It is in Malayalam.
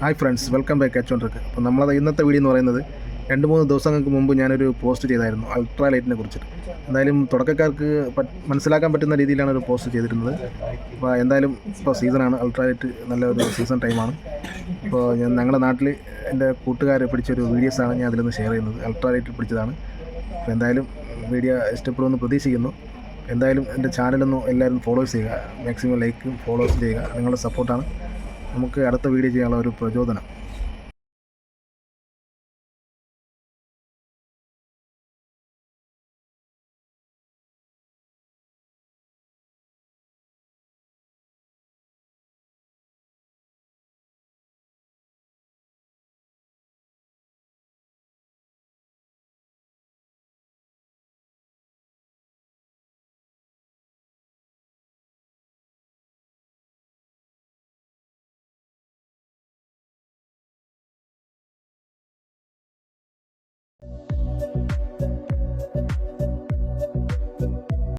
ഹായ് ഫ്രണ്ട്സ് വെൽക്കം ബാക്ക് അച്ചോണ്ടർക്ക് അപ്പോൾ നമ്മളത് ഇന്നത്തെ വീഡിയോ എന്ന് പറയുന്നത് രണ്ട് മൂന്ന് ദിവസങ്ങൾക്ക് മുമ്പ് ഞാനൊരു പോസ്റ്റ് ചെയ്തായിരുന്നു അൾട്രാ ലൈറ്റിനെ കുറിച്ചിട്ട്. എന്തായാലും തുടക്കക്കാർക്ക് മനസ്സിലാക്കാൻ പറ്റുന്ന രീതിയിലാണ് ഒരു പോസ്റ്റ് ചെയ്തിരുന്നത്. അപ്പോൾ എന്തായാലും ഇപ്പോൾ സീസണാണ് അൾട്രാ ലൈറ്റ് നല്ല ഒരു സീസൺ ടൈമാണ്. ഇപ്പോൾ ഞാൻ ഞങ്ങളുടെ നാട്ടിൽ എന്റെ കൂട്ടുകാരെ പിടിച്ചൊരു വീഡിയോസാണ് ഞാൻ അതിലൊന്ന് ഷെയർ ചെയ്യുന്നത് അൾട്രാ ലൈറ്റിൽ പിടിച്ചതാണ്. അപ്പോൾ എന്തായാലും വീഡിയോ ഇഷ്ടപ്പെടുമെന്ന് പ്രതീക്ഷിക്കുന്നു. എന്തായാലും എന്റെ ചാനലൊന്നും എല്ലാവരും ഫോളോസ് ചെയ്യുക മാക്സിമം ലൈക്കും ഫോളോസും ചെയ്യുക നിങ്ങളുടെ സപ്പോർട്ടാണ്. നമുക്ക് അടുത്ത വീഡിയോ ചെയ്യാനുള്ള ഒരു പ്രചോദനം.